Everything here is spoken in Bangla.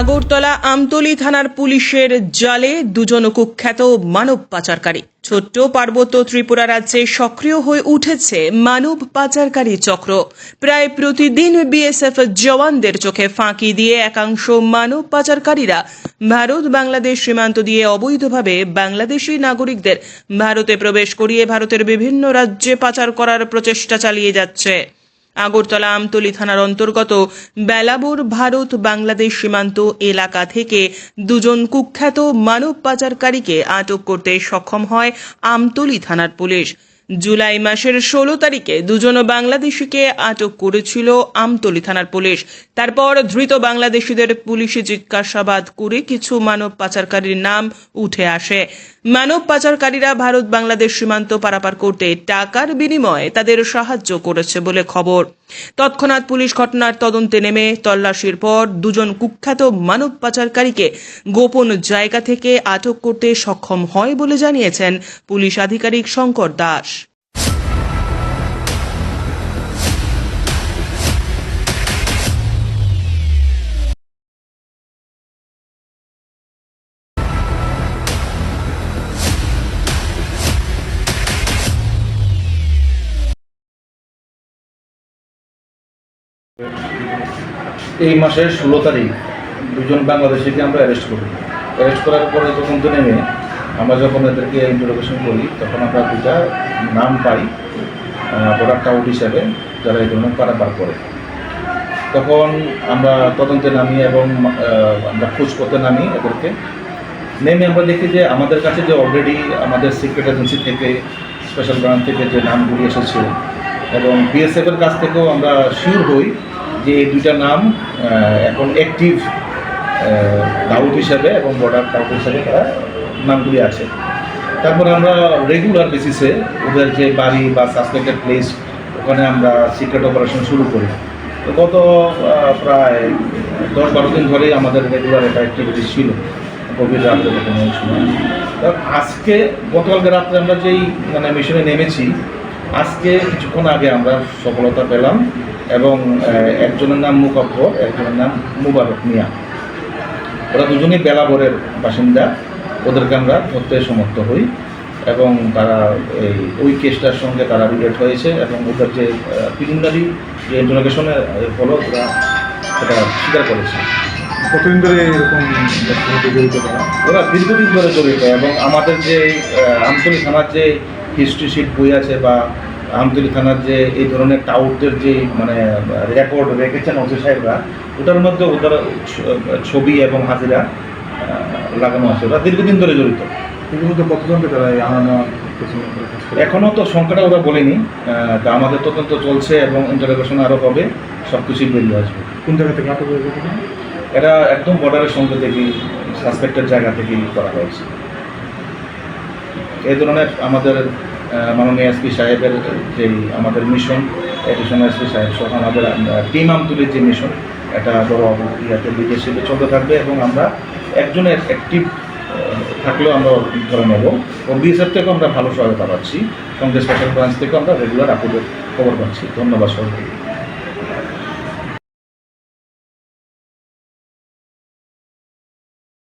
আগরতলা আমতলী থানার পুলিশের জালে দুজন কুখ্যাত মানব পাচারকারী। ছোট্ট পার্বত্য ত্রিপুরা রাজ্যে সক্রিয় হয়ে উঠেছে মানব পাচারকারী চক্র। প্রায় প্রতিদিন বিএসএফ জওয়ানদের চোখে ফাঁকি দিয়ে একাংশ মানব পাচারকারীরা ভারত বাংলাদেশ সীমান্ত দিয়ে অবৈধভাবে বাংলাদেশি নাগরিকদের ভারতে প্রবেশ করিয়ে ভারতের বিভিন্ন রাজ্যে পাচার করার প্রচেষ্টা চালিয়ে যাচ্ছে। আগরতলা আমতলী থানার অন্তর্গত বেলাবুর ভারত বাংলাদেশ সীমান্ত এলাকা থেকে দুজন কুখ্যাত মানব পাচারকারীকে আটক করতে সক্ষম হয় আমতলী থানার পুলিশ। জুলাই মাসের ষোলো তারিখে দুজন বাংলাদেশিকে আটক করেছিল আমতলী থানার পুলিশ। তারপর ধৃত বাংলাদেশিদের পুলিশে জিজ্ঞাসাবাদ করে কিছু মানব পাচারকারীর নাম উঠে আসে। মানব পাচারকারীরা ভারত বাংলাদেশ সীমান্ত পারাপার করতে টাকার বিনিময়ে তাদের সাহায্য করেছে বলে খবর। তৎক্ষণাৎ পুলিশ ঘটনার তদন্তে নেমে তল্লাশির পর দুজন কুখ্যাত মানব পাচারকারীকে গোপন জায়গা থেকে আটক করতে সক্ষম হয় বলে জানিয়েছেন পুলিশ আধিকারিক শঙ্কর দাস। এই মাসের ষোলো তারিখ দুজন বাংলাদেশিকে আমরা অ্যারেস্ট করি। অ্যারেস্ট করার পরে যখন তো নেমে, আমরা যখন এদেরকে ইন্ট্রোডাকশন করি, তখন আমরা দুটা নাম পাই প্রোডাক্ট আউট হিসাবে, যারা এই ধরনের পারাপার করে। তখন আমরা তদন্তে নামি এবং আমরা খোঁজ করতে নামি এদেরকে। নেমে আমরা দেখি যে আমাদের কাছে যে অলরেডি আমাদের সিক্রেট এজেন্সি থেকে স্পেশাল ব্রাঞ্চ থেকে যে নামগুলি এসেছে, এবং বিএসএফের কাছ থেকেও আমরা শিওর হই যে এই দুইটা নাম এখন অ্যাক্টিভ ডাউট হিসাবে এবং বর্ডার ডাউট হিসাবে তারা নামগুলি আছে। তারপরে আমরা রেগুলার বেসিসে ওদের যে বাড়ি বা সাসপেক্টেড প্লেস ওখানে আমরা সিক্রেট অপারেশন শুরু করি। তো গত প্রায় দশ বারো দিন ধরেই আমাদের রেগুলার এটা অ্যাক্টিভিটি ছিল। গভীর রাত্রে ওই সময়। আজকে, গতকালকে রাত্রে আমরা যেই মানে মিশনে নেমেছি, আজকে কিছুক্ষণ আগে আমরা সফলতা পেলাম। এবং একজনের নাম মুকব্বর একজনের নাম মুবারক মিয়া। ওরা দুজনেই বেলাবরের বাসিন্দা। ওদেরকে আমরা ধরতে সমর্থ হই এবং তারা এই ওই কেসটার সঙ্গে তারা রিলেট হয়েছে এবং ওদের যে প্রিলিমিনারি যে ইন্টারোগেশনের ফলে ওরা সেটা স্বীকার করেছে। কতদিন ধরে এরকম জড়িত তারা? ওরা দীর্ঘদিন ধরে জড়িত এবং আমাদের যে আমতলী থানার যে হিস্ট্রি শিট বই আছে বা আমতলী থানার যে এই ধরনের টাউটদের যে মানে রেকর্ড রেখেছেন ওসি সাহেবরা ওটার মধ্যে ওদের ছবি এবং হাজিরা লাগানো আছে। ওরা দীর্ঘদিন ধরে জড়িত। এগুলো তো কতজনকে তারা আনানো? এখনও তো সংখ্যাটা ওরা বলেনি। তা আমাদের তদন্ত চলছে এবং ইন্টারোগেশন আরও হবে সব কিছুই বেরিয়ে আসবে। কোন জায়গা থেকে আটক কিনা? এরা একদম বর্ডারের সঙ্গে থেকেই সাসপেক্টের জায়গা থেকেই করা হয়েছে। এই ধরনের আমাদের মাননীয় এসপি সাহেবের যে আমাদের মিশন এডিশনাল এসপি সাহেব সহ আমাদের টিম আমতুলির যে মিশন এটা বড় ইয়াতে বিদেশে চলতে থাকবে এবং আমরা একজনের অ্যাক্টিভ থাকলেও আমরা ধরে নেব। এবং বিএসএফ থেকেও আমরা ভালো সহায়তা পাচ্ছি। সঙ্গে স্পেশাল ব্রাঞ্চ থেকেও আমরা রেগুলার আপডেট খবর পাচ্ছি। ধন্যবাদ সবাইকে।